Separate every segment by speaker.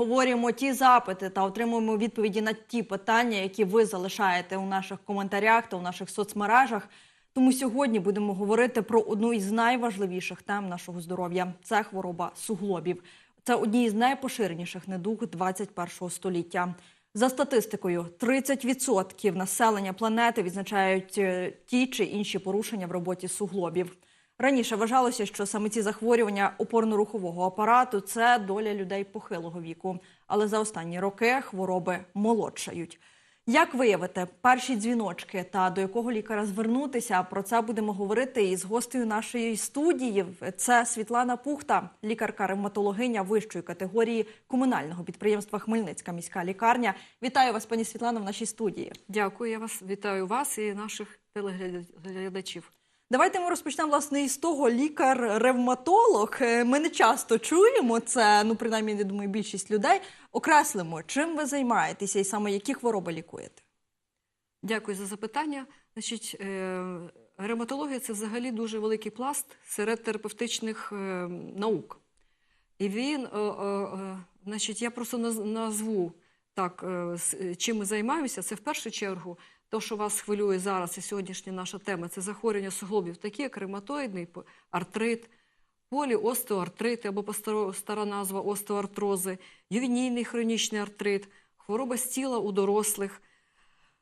Speaker 1: обговорюємо ті запити та отримуємо відповіді на ті питання, які ви залишаєте у наших коментарях та у наших соцмережах. Тому сьогодні будемо говорити про одну із найважливіших тем нашого здоров'я це хвороба суглобів. Це одні із найпоширеніших недуг 21 століття. За статистикою, 30% населення планети відзначають е, ті чи інші порушення в роботі суглобів. Раніше вважалося, що саме ці захворювання опорно-рухового апарату це доля людей похилого віку. Але за останні роки хвороби молодшають. Як виявити перші дзвіночки та до якого лікаря звернутися? Про це будемо говорити із гостею нашої студії. Це Світлана Пухта, лікарка-ревматологиня вищої категорії комунального підприємства Хмельницька міська лікарня. Вітаю вас, пані Світлана, в нашій студії.
Speaker 2: Дякую, я вас вітаю вас і наших телеглядачів.
Speaker 1: Давайте ми розпочнемо власне із того. Лікар-ревматолог. Е, Ми не часто чуємо це. Ну принаймні, я думаю, більшість людей окреслимо, чим ви займаєтеся і саме які хвороби лікуєте.
Speaker 2: Дякую за запитання. Значить, е, ревматологія це взагалі дуже великий пласт серед терапевтичних е, наук. І він, значить, я просто наз- назву так, чим ми займаємося. Це в першу чергу те, що вас хвилює зараз, і сьогоднішня наша тема це захворювання суглобів, такі як ревматоїдний артрит, поліостеоартрит або стара назва остеоартрози, ювенільний хронічний артрит, хвороба з тіла у дорослих.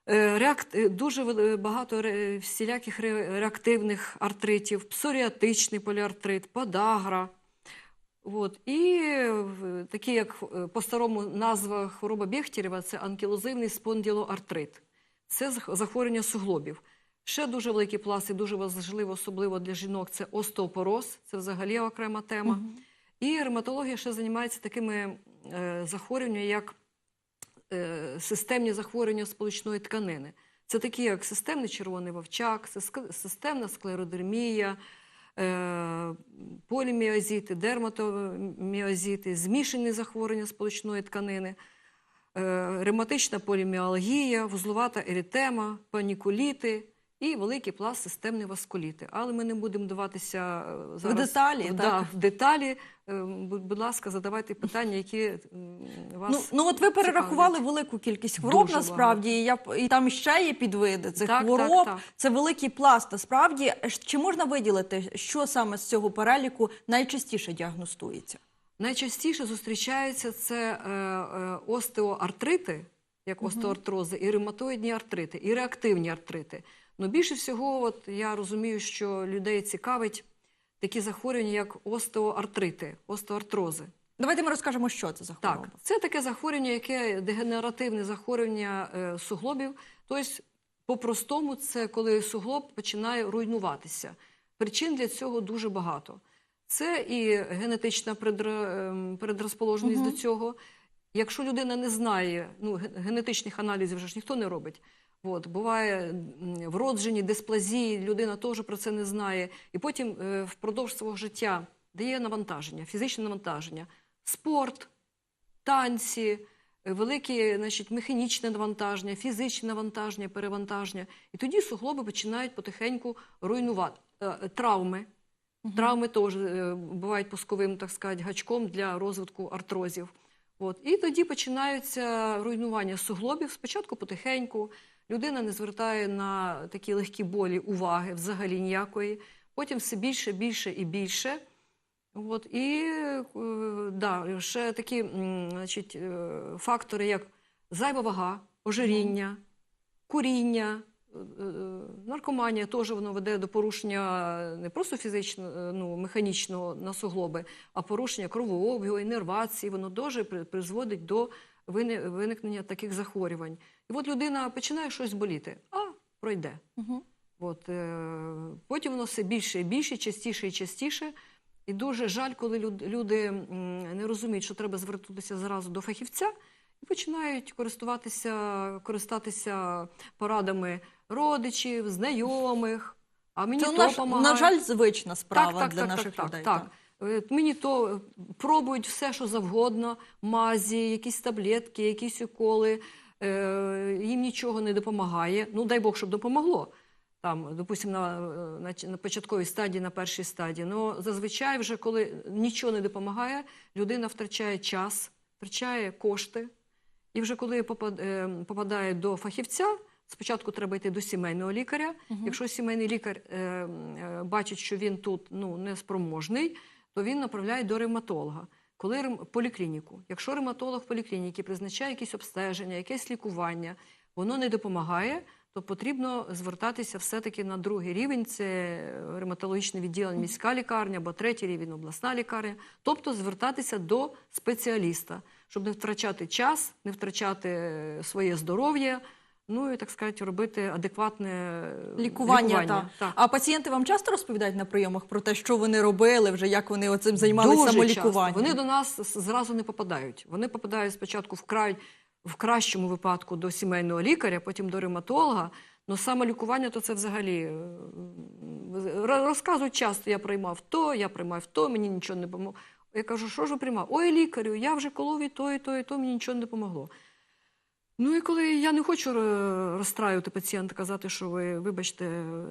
Speaker 2: Е, Реакт... е, Дуже багато ре- всіляких ре- реактивних артритів, псоріатичний поліартрит, подагра. От. І такі, як е, по-старому назва хвороба Бехтерєва, це анкілозивний спонділоартрит. Це захворювання суглобів. Ще дуже великий пласт і дуже важливо, особливо для жінок, це остеопороз, це взагалі окрема тема. І ревматологія ще займається такими е, захворюваннями, як е, системні захворювання сполучної тканини. Це такі, як системний червоний вовчак, системна склеродермія, е, поліміозіти, дерматоміозіти, змішані захворювання сполучної тканини, ревматична поліміалгія, вузловата еритема, панікуліти і великий пласт системної васкуліти. Але ми не будемо даватися е, зараз
Speaker 1: деталі,
Speaker 2: в,
Speaker 1: так?
Speaker 2: да, в деталі. Е, Будь, ласка, задавайте питання, які вас
Speaker 1: Ну, ну от ви перерахували
Speaker 2: цікавлять.
Speaker 1: велику кількість хвороб
Speaker 2: Дуже
Speaker 1: насправді. І, я, і там ще є підвиди цих
Speaker 2: Так,
Speaker 1: хвороб.
Speaker 2: так, так.
Speaker 1: Це великий пласт. Насправді, чи можна виділити, що саме з цього переліку найчастіше діагностується?
Speaker 2: Найчастіше зустрічаються це е, е, остеоартрити, як остеоартрози, і ревматоїдні артрити, і реактивні артрити. Ну більше всього, от я розумію, що людей цікавить такі захворювання, як остеоартрити, остеоартрози.
Speaker 1: Давайте ми розкажемо, що це за хвороба.
Speaker 2: Так, це таке захворювання, яке дегенеративне захворювання е, суглобів. Тобто, по-простому, це коли суглоб починає руйнуватися. Причин для цього дуже багато. Це і генетична предра- ем, предрозположеність до цього. Якщо людина не знає, ну ге- генетичних аналізів вже ж ніхто не робить. От, буває вроджені дисплазії, людина теж про це не знає. І потім е, впродовж свого життя дає навантаження, фізичне навантаження, спорт, танці, велике значить, механічне навантаження, фізичне навантаження, перевантаження. І тоді суглоби починають потихеньку руйнувати е, травми. Травми теж е, бувають пусковим, так сказати, гачком для розвитку артрозів. От. І тоді починаються руйнування суглобів. Спочатку потихеньку. Людина не звертає на такі легкі болі уваги взагалі ніякої. Потім все більше, більше і більше. От, і е, да, ще такі значить, е, фактори, як зайва вага, ожиріння, куріння, наркоманія, теж воно веде до порушення не просто фізичного, е, ну, механічного на суглоби, а порушення кровообігу, інервації. Воно дуже призводить до виникнення таких захворювань. І от людина починає щось боліти, а пройде.
Speaker 1: Угу.
Speaker 2: От, е, потім воно все більше і більше, частіше і частіше. І дуже жаль, коли люд- люди не розуміють, що треба звернутися зразу до фахівця, починають користуватися, користатися порадами родичів, знайомих. А мені
Speaker 1: Це,
Speaker 2: то
Speaker 1: на,
Speaker 2: помагає.
Speaker 1: на жаль, звична справа
Speaker 2: так, так,
Speaker 1: для
Speaker 2: так,
Speaker 1: наших
Speaker 2: так,
Speaker 1: людей.
Speaker 2: Так, так. Е, Мені то пробують все, що завгодно, мазі, якісь таблетки, якісь уколи. Е, їм нічого не допомагає. Ну, дай Бог, щоб допомогло. Там, допустимо, на, на, на початковій стадії, на першій стадії. Ну, зазвичай, вже коли нічого не допомагає, людина втрачає час, втрачає кошти. І вже коли е, попадає до фахівця, спочатку треба йти до сімейного лікаря. Якщо сімейний лікар е, е, бачить, що він тут ну, неспроможний, то він направляє до ревматолога. Коли поліклініку. Якщо ревматолог в поліклініці призначає якісь обстеження, якесь лікування, воно не допомагає, то потрібно звертатися все-таки на другий рівень. Це ревматологічне відділення міська лікарня або третій рівень обласна лікарня. Тобто звертатися до спеціаліста, щоб не втрачати час, не втрачати е, своє здоров'я. Ну і так сказати, робити адекватне е,
Speaker 1: Лікування, та.
Speaker 2: Так.
Speaker 1: А пацієнти вам часто розповідають на прийомах про те, що вони робили, вже як вони оцим займалися
Speaker 2: Дуже
Speaker 1: самолікуванням?
Speaker 2: часто. Вони до нас зразу не попадають. Вони попадають спочатку в край, в кращому випадку до сімейного лікаря, потім до ревматолога. Ну самолікування то це взагалі е, розказують часто. Я приймав то, я приймав то, мені нічого не допомогло. Я кажу, що ж ви приймав? Ой, лікарю, я вже колов і то, і то, і то, мені нічого не допомогло. Ну і коли я не хочу розстраювати пацієнта, казати, що ви, вибачте,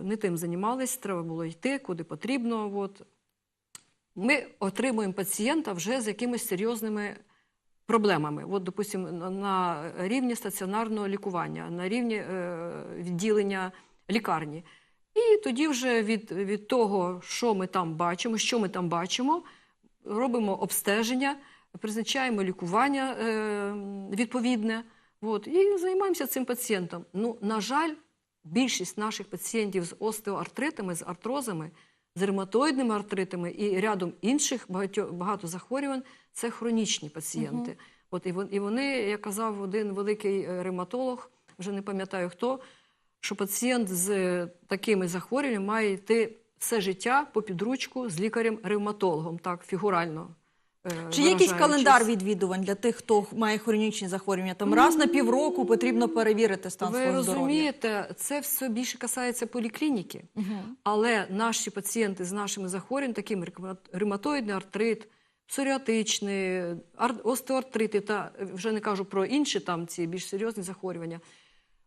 Speaker 2: не тим займались, треба було йти, куди потрібно. От. Ми отримуємо пацієнта вже з якимись серйозними проблемами. От, допустимо, на рівні стаціонарного лікування, на рівні е, відділення лікарні. І тоді вже від, від того, що ми там бачимо, що ми там бачимо, робимо обстеження, призначаємо лікування е, відповідне. От, і займаємося цим пацієнтом. Ну, на жаль, більшість наших пацієнтів з остеоартритами, з артрозами, з ревматоїдними артритами і рядом інших багатьо, багато захворювань це хронічні пацієнти. От, і, вони, як казав один великий е, ревматолог, вже не пам'ятаю хто, що пацієнт з такими захворюваннями має йти все життя по підручку з лікарем-ревматологом, так, фігурально. е,
Speaker 1: Чи є якийсь календар відвідувань для тих, хто має хронічні захворювання? Там раз на півроку потрібно перевірити стан
Speaker 2: Ви
Speaker 1: свого здоров'я.
Speaker 2: розумієте, це все більше касається поліклініки. Але наші пацієнти з нашими захворюваннями, такими як ревматоїдний артрит, псоріатичний, ар- остеоартрити, та вже не кажу про інші там ці більш серйозні захворювання,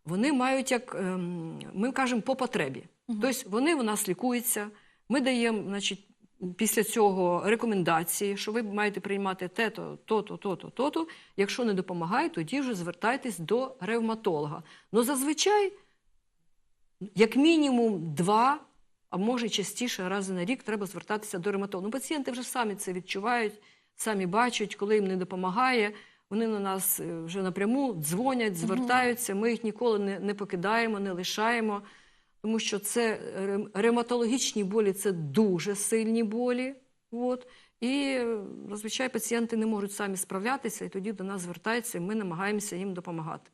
Speaker 2: вони мають як ем, ми кажемо по потребі. Тобто вони у нас лікуються. Ми даємо, значить, після цього рекомендації, що ви маєте приймати те-то, то-то, то-то, то-то. Якщо не допомагає, тоді вже звертайтесь до ревматолога. Ну зазвичай, як мінімум, два, а може частіше рази на рік треба звертатися до ревматолога. Ну, пацієнти вже самі це відчувають, самі бачать, коли їм не допомагає. Вони на нас е, вже напряму дзвонять, звертаються. Ми їх ніколи не, не покидаємо, не лишаємо. Тому що це ревматологічні болі це дуже сильні болі. От. І е, зазвичай пацієнти не можуть самі справлятися, і тоді до нас звертаються, і ми намагаємося їм допомагати.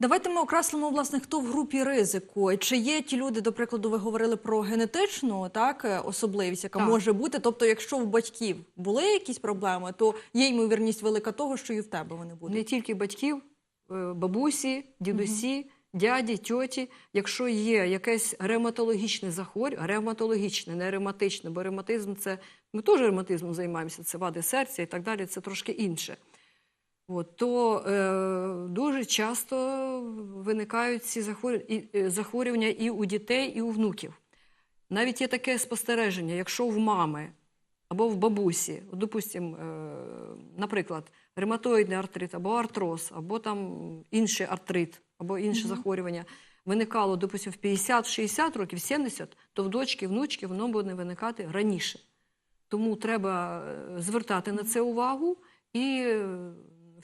Speaker 1: Давайте ми окреслимо, власне, хто в групі ризику. Чи є ті люди, до прикладу, ви говорили про генетичну так, е, особливість, яка
Speaker 2: Так.
Speaker 1: може бути. Тобто, якщо в батьків були якісь проблеми, то є ймовірність велика того, що і в тебе вони будуть.
Speaker 2: Не тільки батьків, е, бабусі, дідусі, дяді, тьоті. Якщо є якесь ревматологічне захворювання, ревматологічне, не ревматичне, бо ревматизм це ми теж ревматизмом займаємося, це вади серця і так далі, це трошки інше. От, то е, дуже часто виникають ці захворювання і, е, захворювання і у дітей, і у внуків. Навіть є таке спостереження, якщо в мами або в бабусі, от, допустим, е, наприклад, ревматоїдний артрит, або артроз, або там інший артрит, або інше захворювання виникало, допустим, в 50-60 років, 70, то в дочки, внучки воно буде виникати раніше. Тому треба е, звертати на це увагу і е,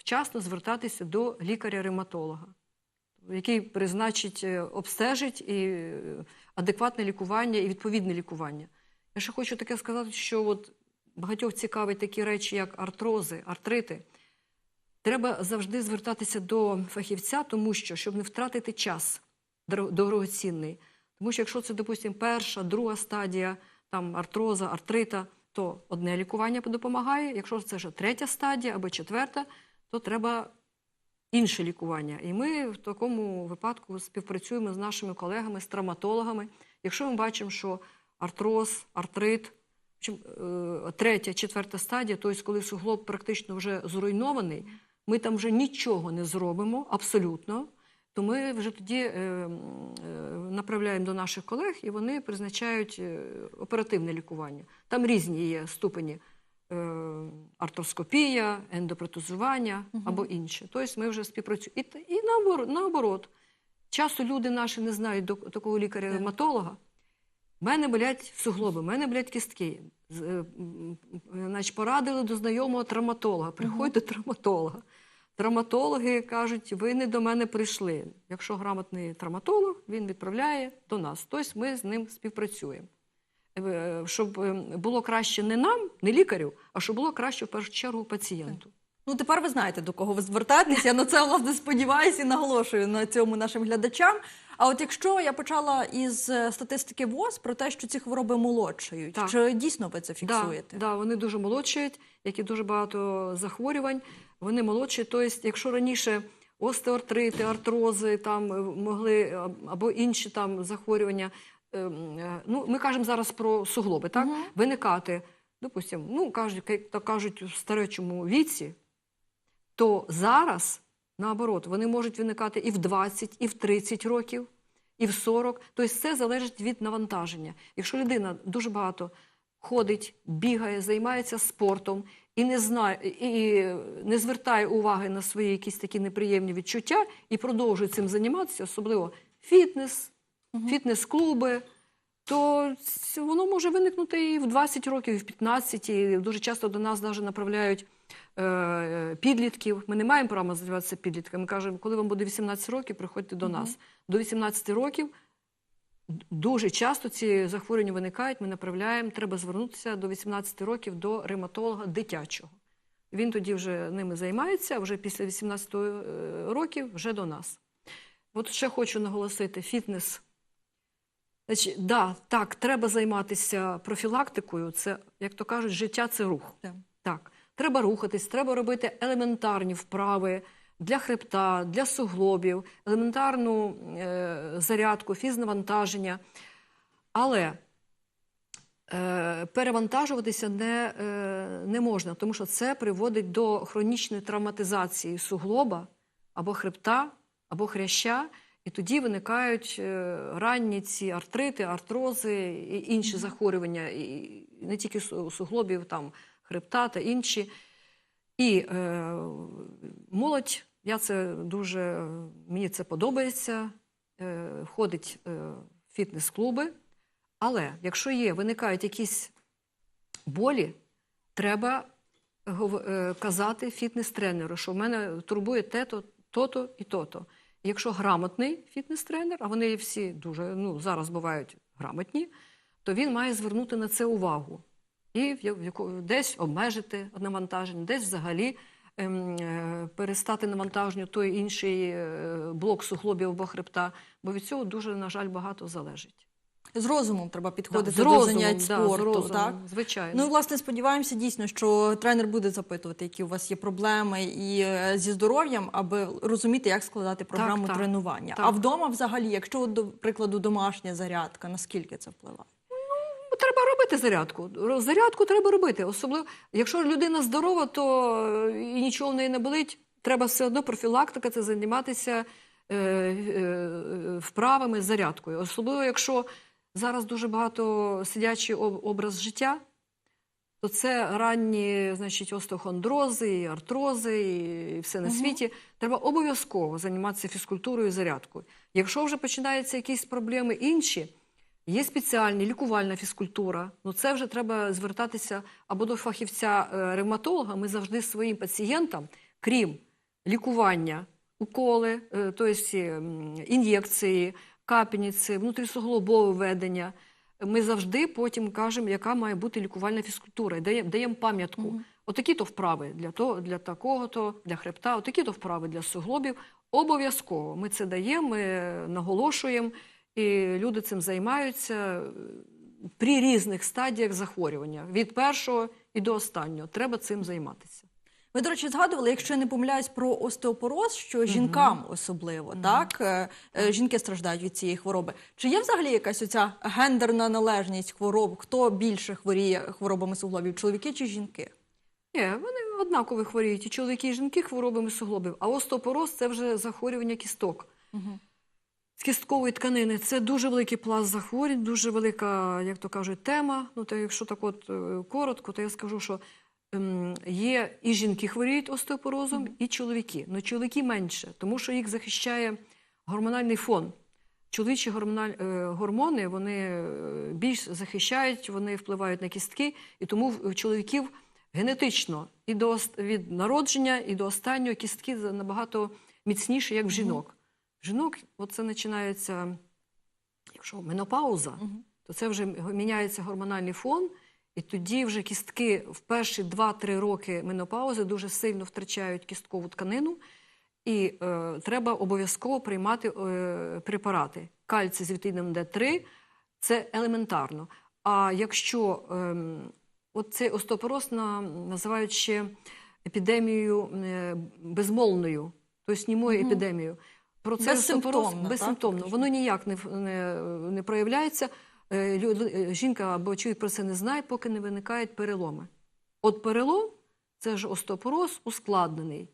Speaker 2: вчасно звертатися до лікаря-ревматолога, який призначить, е, обстежить і е, адекватне лікування і відповідне лікування. Я ще хочу таке сказати, що от багатьох цікавить такі речі, як артрози, артрити. Треба завжди звертатися до фахівця, тому що, щоб не втратити час дорогоцінний. Тому що якщо це, допустимо, перша, друга стадія там, артроза, артрита, то одне лікування допомагає. Якщо це вже третя стадія або четверта, то треба інше лікування. І ми в такому випадку співпрацюємо з нашими колегами, з травматологами. Якщо ми бачимо, що артроз, артрит, е, третя, четверта стадія, тобто коли суглоб практично вже зруйнований, ми там вже нічого не зробимо абсолютно. То ми вже тоді е, е, направляємо до наших колег, і вони призначають оперативне лікування. Там різні є ступені артроскопія, ендопротезування або інше. Тобто ми вже співпрацюємо. І, і наоборот, часто люди наші не знають до такого лікаря-ревматолога. У мене болять суглоби, в мене болять кістки. Е, Значить, порадили до знайомого травматолога. Приходь до травматолога. Травматологи кажуть, ви не до мене прийшли. Якщо грамотний травматолог, він відправляє до нас. Тобто ми з ним співпрацюємо. Е, Щоб е, було краще не нам, не лікарю, а щоб було краще в першу чергу пацієнту.
Speaker 1: Ну, тепер ви знаєте, до кого ви звертаєтесь. Я на це власне сподіваюся і наголошую на цьому нашим глядачам. А от якщо я почала із е, статистики ВОЗ про те, що ці хвороби молодшають,
Speaker 2: Так.
Speaker 1: чи дійсно ви це фіксуєте?
Speaker 2: Да, да, вони дуже молодшають, як і дуже багато захворювань. Вони молодші. Тобто, якщо раніше остеоартрити, артрози там могли або інші там захворювання, ну ми кажемо зараз про суглоби, так
Speaker 1: Мгм.
Speaker 2: виникати, допустимо, ну кажуть, як то кажуть в старечому віці, то зараз наоборот вони можуть виникати і в 20, і в 30 років, і в 40. Тобто це залежить від навантаження. Якщо людина дуже багато ходить, бігає, займається спортом і не знає, і не звертає уваги на свої якісь такі неприємні відчуття і продовжує цим займатися, особливо фітнес, фітнес-клуби. То воно може виникнути і в 20 років, і в 15. І дуже часто до нас навіть направляють е, підлітків. Ми не маємо права називатися підлітками. Ми кажемо, коли вам буде 18 років, приходьте до нас. До 18 років дуже часто ці захворювання виникають. Ми направляємо, треба звернутися до 18 років до ревматолога дитячого. Він тоді вже ними займається, а вже після 18 е, років вже до нас. От ще хочу наголосити: фітнес. Значить, да, так, треба займатися профілактикою. Це, як то кажуть, життя це рух.
Speaker 1: Так.
Speaker 2: Так, треба рухатись, треба робити елементарні вправи для хребта, для суглобів, елементарну е, зарядку, фізнавантаження. Але е, перевантажуватися не, е, не можна, тому що це приводить до хронічної травматизації суглоба або хребта, або хряща. І тоді виникають е, ранні ці артрити, артрози і інші захворювання, і не тільки суглобів, там хребта та інші. І е, молодь, я це дуже, мені це подобається, е, ходить е, в фітнес-клуби. Але якщо є, виникають якісь болі, треба е, казати фітнес-тренеру, що в мене турбує те-то, то-то і то-то. Якщо грамотний фітнес-тренер, а вони всі дуже ну, зараз бувають грамотні, то він має звернути на це увагу і десь обмежити навантаження, десь взагалі ем, е, перестати навантаження той інший е, блок суглобів або хребта, бо від цього дуже, на жаль, багато залежить.
Speaker 1: З розумом треба підходити
Speaker 2: з
Speaker 1: до
Speaker 2: розумом,
Speaker 1: занять
Speaker 2: да,
Speaker 1: спорту.
Speaker 2: з розумом,
Speaker 1: так?
Speaker 2: звичайно.
Speaker 1: Ну, і, власне, сподіваємося дійсно, що тренер буде запитувати, які у вас є проблеми і е, зі здоров'ям, аби розуміти, як складати програму
Speaker 2: так.
Speaker 1: тренування.
Speaker 2: Так.
Speaker 1: А вдома, взагалі, якщо до прикладу домашня зарядка, наскільки це впливає?
Speaker 2: Ну, Треба робити зарядку. Зарядку треба робити. Особливо, якщо людина здорова, то е, і нічого в неї не болить. Треба все одно профілактика це займатися е, е, вправами, зарядкою. Особливо, якщо зараз дуже багато сидячий образ життя, то це ранні, значить, остеохондрози, і артрози, і все на
Speaker 1: Мгм.
Speaker 2: світі. Треба обов'язково займатися фізкультурою і зарядкою. Якщо вже починаються якісь проблеми інші, є спеціальні лікувальна фізкультура. Ну це вже треба звертатися або до фахівця е. Ми завжди своїм пацієнтам, крім лікування, уколи, тобто ін'єкції, капельниці, внутрісуглобове ведення. Ми завжди потім кажемо, яка має бути лікувальна фізкультура, даємо, даємо пам'ятку.
Speaker 1: Мгм.
Speaker 2: Отакі-то вправи для того, для такого-то, для хребта, отакі-то вправи для суглобів. Обов'язково ми це даємо, ми наголошуємо, і люди цим займаються е, при різних стадіях захворювання від першого і до останнього. Треба цим займатися.
Speaker 1: Ви, до речі, згадували, якщо я не помиляюсь про остеопороз, що жінкам особливо, так? Е, е, Жінки страждають від цієї хвороби. Чи є взагалі якась оця гендерна належність хвороб? Хто більше хворіє хворобами суглобів, чоловіки чи жінки?
Speaker 2: Ні, вони однаково хворіють, і чоловіки, і жінки хворобами суглобів. А остеопороз – це вже захворювання кісток.
Speaker 1: Угу.
Speaker 2: з кісткової тканини. Це дуже великий пласт захворювань, дуже велика, як то кажуть, тема. Ну, то якщо так от е, коротко, то я скажу, що є і жінки хворіють остеопорозом, і чоловіки. Ну чоловіки менше, тому що їх захищає гормональний фон. Чоловічі гормональ, е, гормони вони е, більш захищають, вони впливають на кістки, і тому в чоловіків генетично і до від народження, і до останнього кістки набагато міцніші, як в жінок. В жінок це починається, якщо менопауза, то це вже міняється гормональний фон, і тоді вже кістки в перші 2-3 роки менопаузи дуже сильно втрачають кісткову тканину. І е, треба обов'язково приймати е, препарати. Кальцій з вітаміном Д3 це елементарно. А якщо ем, от цей остеопороз на, називають ще епідемією е, безмолвною, тобто німою
Speaker 1: Мгм.
Speaker 2: епідемією. Про це
Speaker 1: Безсимптомно, так,
Speaker 2: безсимптомно. Воно ніяк не, не, не проявляється. Е, е, Жінка або чоловік про це не знає, поки не виникають переломи. От перелом це ж остеопороз ускладнений.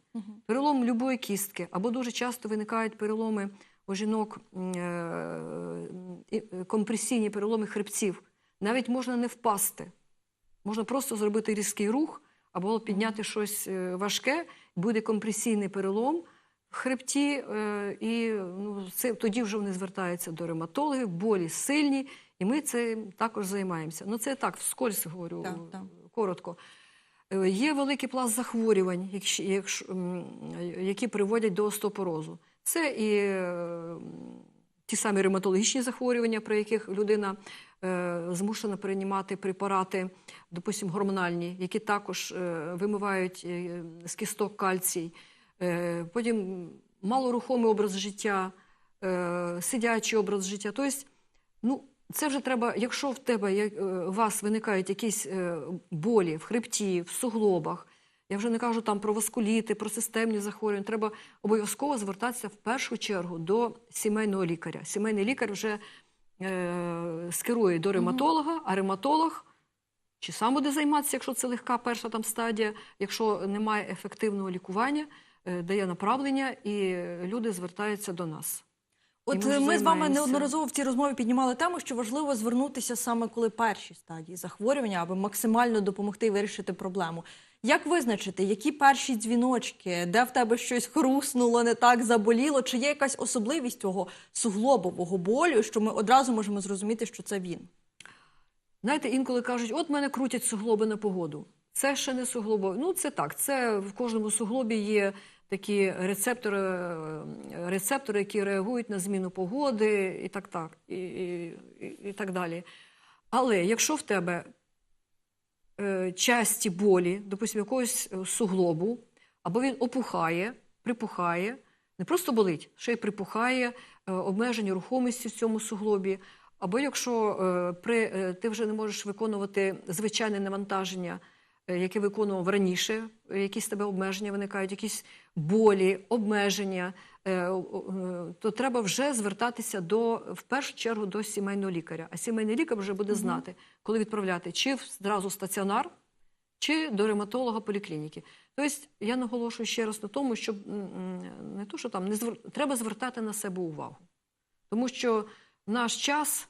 Speaker 2: Перелом любої кістки, або дуже часто виникають переломи у жінок е, компресійні переломи хребців. Навіть можна не впасти. Можна просто зробити різкий рух або підняти щось важке, буде компресійний перелом в хребті, е, і ну, це, тоді вже вони звертаються до ревматологів, болі сильні, і ми цим також займаємося. Ну це так, вскользь говорю
Speaker 1: Так, так.
Speaker 2: коротко. Е, Є великий пласт захворювань, які приводять до остеопорозу. Це і е, ті самі ревматологічні захворювання, при яких людина змушена приймати препарати, допустимо, гормональні, які також вимивають з кісток кальцій. Е, потім малорухомий образ життя, е, сидячий образ життя. Тобто, ну, це вже треба, якщо в тебе як, е, у вас виникають якісь е, болі в хребті, в суглобах, я вже не кажу там про васкуліти, про системні захворювання, треба обов'язково звертатися в першу чергу до сімейного лікаря. Сімейний лікар вже е, скерує до ревматолога, а ревматолог чи сам буде займатися, якщо це легка перша там стадія, якщо немає ефективного лікування, е, дає направлення, і люди звертаються до нас.
Speaker 1: От
Speaker 2: ми
Speaker 1: ми, з вами неодноразово в цій розмові піднімали тему, що важливо звернутися саме коли перші стадії захворювання, аби максимально допомогти вирішити проблему. Як визначити, які перші дзвіночки, де в тебе щось хруснуло, не так заболіло? Чи є якась особливість цього суглобового болю, що ми одразу можемо зрозуміти, що це він?
Speaker 2: Знаєте, інколи кажуть, от мене крутять суглоби на погоду. Це ще не суглобове. Ну, це так. Це в кожному суглобі є такі рецептори, е, рецептори, які реагують на зміну погоди і так, так, і, і, і так далі. Але якщо в тебе е, часті болі, допустимо, якогось е, суглобу, або він опухає, припухає, не просто болить, ще й припухає, е, обмеження рухомості в цьому суглобі. Або якщо е, при, е, ти вже не можеш виконувати звичайне навантаження, е, яке виконував раніше, е, якісь тебе обмеження виникають, якісь болі, обмеження, е, то треба вже звертатися до, в першу чергу до сімейного лікаря. А сімейний лікар вже буде знати, коли відправляти чи зразу стаціонар, чи до ревматолога поліклініки. Тобто я наголошую ще раз на тому, що м, м, не то, що там не звер... треба звертати на себе увагу. Тому що наш час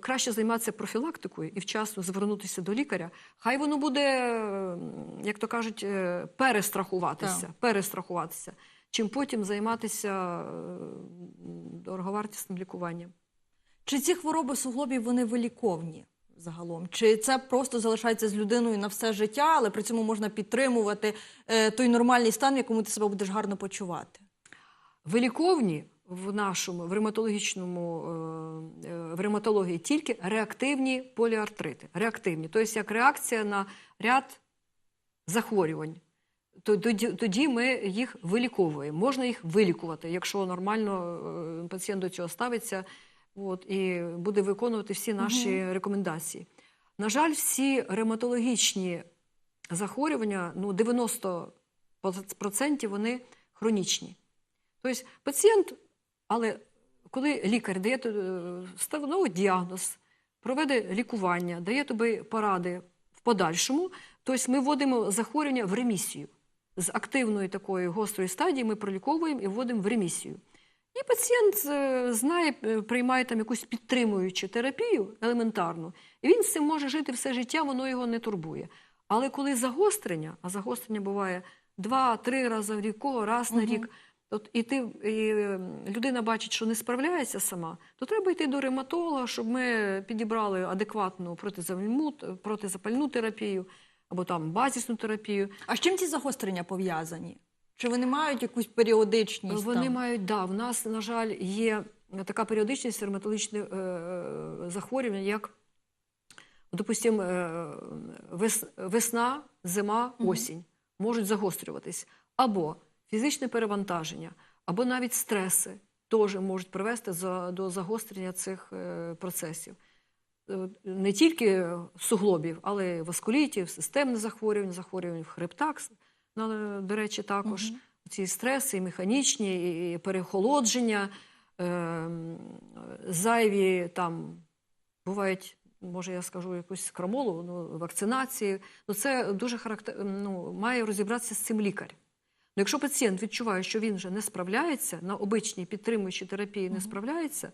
Speaker 2: краще займатися профілактикою і вчасно звернутися до лікаря. Хай воно буде, е, як то кажуть, е, перестрахуватися,
Speaker 1: Так.
Speaker 2: перестрахуватися, чим потім займатися е, дороговартісним лікуванням.
Speaker 1: Чи ці хвороби суглобів вони виліковні загалом? Чи це просто залишається з людиною на все життя, але при цьому можна підтримувати е, той нормальний стан, в якому ти себе будеш гарно почувати?
Speaker 2: Виліковні в нашому в ревматологічному е, е, в ревматології тільки реактивні поліартрити. Реактивні, тобто як реакція на ряд захворювань. Тоді, тоді ми їх виліковуємо. Можна їх вилікувати, якщо нормально е, пацієнт до цього ставиться от, і буде виконувати всі наші рекомендації. На жаль, всі ревматологічні захворювання, ну 90% вони хронічні. Тобто пацієнт, але коли лікар дає е, встановить діагноз, проведе лікування, дає тобі поради в подальшому, тобто ми вводимо захворювання в ремісію. З активної такої гострої стадії ми проліковуємо і вводимо в ремісію. І пацієнт е, знає, е, приймає там якусь підтримуючу терапію елементарну, і він з цим може жити все життя, воно його не турбує. Але коли загострення, а загострення буває два-три рази в рік, кого раз на рік, От і ти і е, людина бачить, що не справляється сама, то треба йти до ревматолога, щоб ми підібрали адекватну протизапальну, протизапальну терапію або там базисну терапію.
Speaker 1: А з чим ці загострення пов'язані? Чи вони мають якусь періодичність?
Speaker 2: Вони
Speaker 1: там?
Speaker 2: мають, да, в нас, на жаль, є така періодичність ревматологічних е, е, захворювань, як, допустимо, е, вес, весна, зима, осінь можуть загострюватись. Або фізичне перевантаження, або навіть стреси теж можуть привести до загострення цих е, процесів. Е, Не тільки суглобів, але й васкулітів, системних захворювань, захворювань в хребтах, до речі, також
Speaker 1: Мгм.
Speaker 2: ці стреси, і механічні, і переохолодження, е, зайві там бувають, може я скажу якусь крамолу, ну, вакцинації. Ну, це дуже характер... ну, має розібратися з цим лікар. Ну, якщо пацієнт відчуває, що він вже не справляється, на обичній підтримуючій терапії не справляється,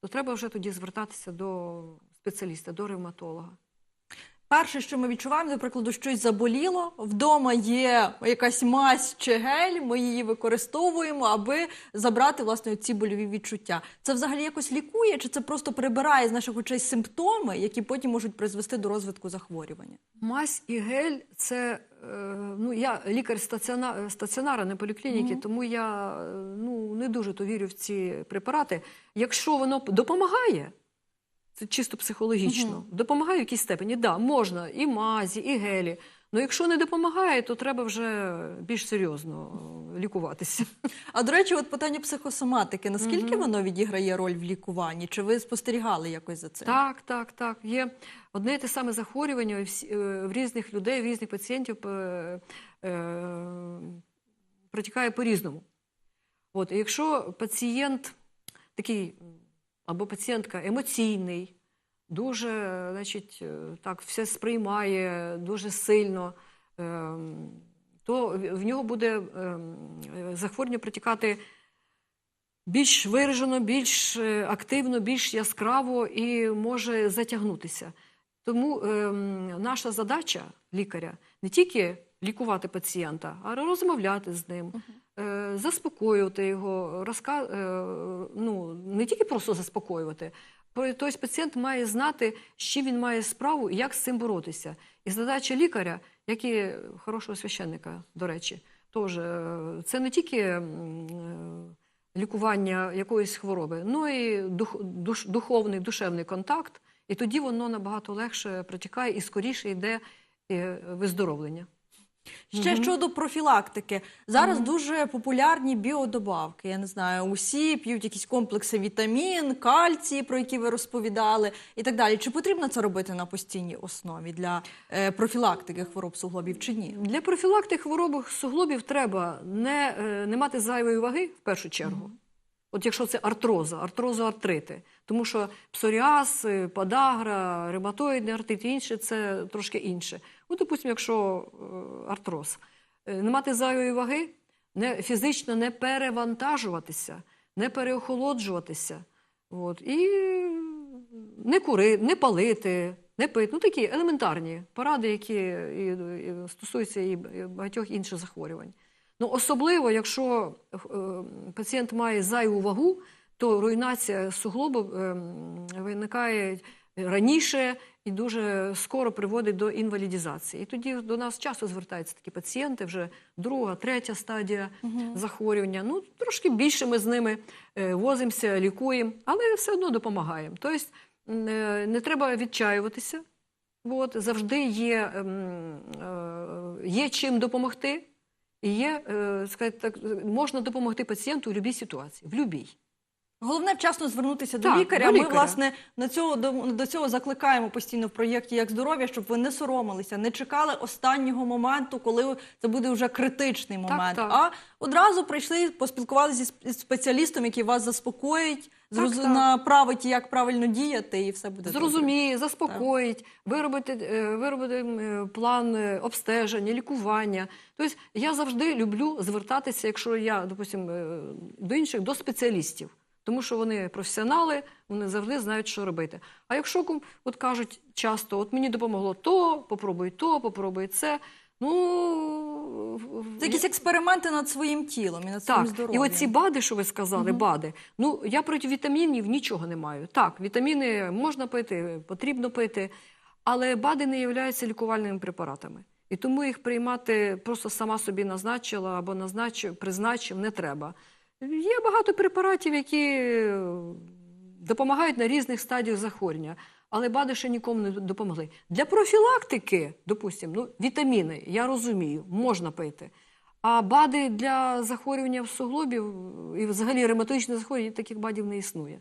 Speaker 2: то треба вже тоді звертатися до спеціаліста, до ревматолога.
Speaker 1: Перше, що ми відчуваємо, до прикладу, щось заболіло. Вдома є якась мазь чи гель, ми її використовуємо, аби забрати власне ці больові відчуття. Це взагалі якось лікує, чи це просто прибирає з наших очей симптоми, які потім можуть призвести до розвитку захворювання?
Speaker 2: Мазь і гель це е, ну я лікар стаціона, стаціонара, не поліклініки,
Speaker 1: Мгм.
Speaker 2: тому я е, ну не дуже то вірю в ці препарати. Якщо воно допомагає, це чисто психологічно,
Speaker 1: Мгм.
Speaker 2: допомагає в якійсь степені, да, можна і мазі, і гелі. Ну якщо не допомагає, то треба вже більш серйозно е, лікуватися.
Speaker 1: А до речі, от питання психосоматики, наскільки
Speaker 2: Мгм.
Speaker 1: воно відіграє роль в лікуванні? Чи ви спостерігали якось за цим?
Speaker 2: Так, так, так. Є одне і те саме захворювання е, в різних людей, в різних пацієнтів е, протікає по-різному. От, і якщо пацієнт такий або пацієнтка емоційний, дуже значить, е, так, все сприймає дуже сильно, ем, то в нього буде ем, захворювання протікати більш виражено, більш е, активно, більш яскраво і може затягнутися. Тому ем, наша задача лікаря не тільки лікувати пацієнта, а розмовляти з ним, е, заспокоювати його, не тільки просто заспокоювати. Тобто пацієнт має знати, з чим він має справу і як з цим боротися. І задача лікаря, як і хорошого священника, до речі, теж е, це не тільки е, лікування якоїсь хвороби, ну і дух, душ, духовний, душевний контакт, і тоді воно набагато легше протікає і скоріше йде е, виздоровлення.
Speaker 1: Ще
Speaker 2: Мгм.
Speaker 1: щодо профілактики. Зараз
Speaker 2: Мгм.
Speaker 1: дуже популярні біодобавки. Я не знаю, усі п'ють якісь комплекси вітамін, кальцій, про які ви розповідали, і так далі. Чи потрібно це робити на постійній основі для е, профілактики хвороб суглобів чи ні?
Speaker 2: Для профілактики хвороб суглобів треба не, е, не мати зайвої ваги в першу чергу. От якщо це артроза, артрозоартрити. Тому що псоріаз, е, подагра, ревматоїдний артрит і інше це трошки інше. От, допустимо, якщо е, артроз, е, не мати зайвої ваги, не, фізично не перевантажуватися, не переохолоджуватися. От, і не курити, не палити, не пити. Ну такі елементарні поради, які і, і стосуються і багатьох інших захворювань. Ну, особливо, якщо е, пацієнт має зайву вагу, то руйнація суглобу е, виникає раніше і дуже скоро приводить до інвалідізації. І тоді до нас часто звертаються такі пацієнти, вже друга, третя стадія захворювання. Ну, трошки більше ми з ними е, возимося, лікуємо, але все одно допомагаємо. Тобто е, не треба відчаюватися. От, завжди є, ем, е, є чим допомогти. Є, е, сказати так, можна допомогти пацієнту в будь-якій ситуації, в будь-якій.
Speaker 1: Головне вчасно звернутися до лікаря.
Speaker 2: до
Speaker 1: Ми, власне, на цього до, до цього закликаємо постійно в проєкті як здоров'я, щоб ви не соромилися, не чекали останнього моменту, коли це буде вже критичний момент.
Speaker 2: так.
Speaker 1: А одразу прийшли, поспілкувалися зі з спеціалістом, який вас заспокоїть,
Speaker 2: Так, так.
Speaker 1: направить, як правильно діяти, і все буде добре.
Speaker 2: Зрозуміє, заспокоїть, виробити, е, виробити план е, обстеження, лікування. Тобто я завжди люблю звертатися, якщо я, допустим, е, до інших, до спеціалістів. Тому що вони професіонали, вони завжди знають, що робити. А якщо от кажуть часто, от мені допомогло то, попробуй то, попробуй це. Ну
Speaker 1: Це якісь експерименти над своїм тілом і над своїм
Speaker 2: так, і оці БАДи, що ви сказали, БАДи. Ну я проти вітамінів нічого не маю. Так, вітаміни можна пити, потрібно пити, але БАДи не являються лікувальними препаратами. І тому їх приймати просто сама собі назначила або назначив, призначив не треба. Є багато препаратів, які е, допомагають на різних стадіях захворювання. Але БАДи нікому не допомогли. Для профілактики, допустимо, ну, вітаміни, я розумію, можна пити. А БАДи для захворювання в суглобів і взагалі ревматичних захворювань таких БАДів не існує.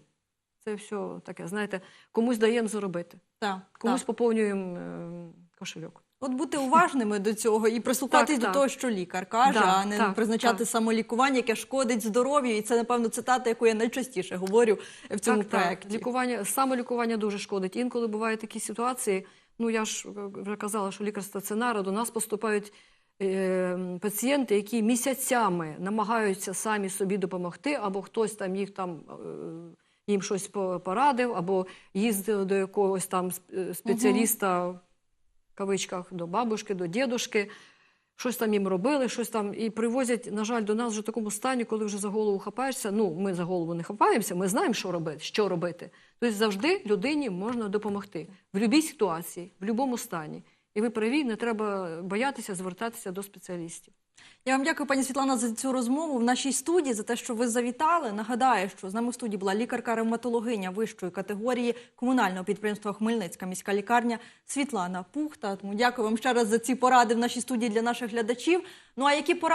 Speaker 2: Це все таке, знаєте, комусь даємо заробити,
Speaker 1: Так,
Speaker 2: комусь
Speaker 1: так.
Speaker 2: поповнюємо е, кошельок.
Speaker 1: От бути уважними до цього і прислухатись до
Speaker 2: так.
Speaker 1: того, що лікар каже,
Speaker 2: Да,
Speaker 1: а не
Speaker 2: так,
Speaker 1: призначати
Speaker 2: так.
Speaker 1: самолікування, яке шкодить здоров'ю. І це, напевно, цитата, яку я найчастіше говорю в цьому
Speaker 2: так, так. Лікування, самолікування дуже шкодить. Інколи бувають такі ситуації. Ну я ж вже казала, що лікар стаціонара до нас поступають е, пацієнти, які місяцями намагаються самі собі допомогти, або хтось там їх там. е, Їм щось по- порадив, або їздили до якогось там е, спеціаліста, в кавичках, до бабушки, до дідушки, щось там їм робили, щось там і привозять, на жаль, до нас вже в такому стані, коли вже за голову хапаєшся. Ну, ми за голову не хапаємося, ми знаємо, що робити. Що робити. Тобто завжди людині можна допомогти в будь-якій ситуації, в будь-якому стані. І ви праві, не треба боятися звертатися до спеціалістів.
Speaker 1: Я вам дякую, пані Світлана, за цю розмову в нашій студії, за те, що ви завітали. Нагадаю, що з нами в студії була лікарка-ревматологиня вищої категорії комунального підприємства Хмельницька міська лікарня Світлана Пухта. Тому дякую вам ще раз за ці поради в нашій студії для наших глядачів. Ну а які поради?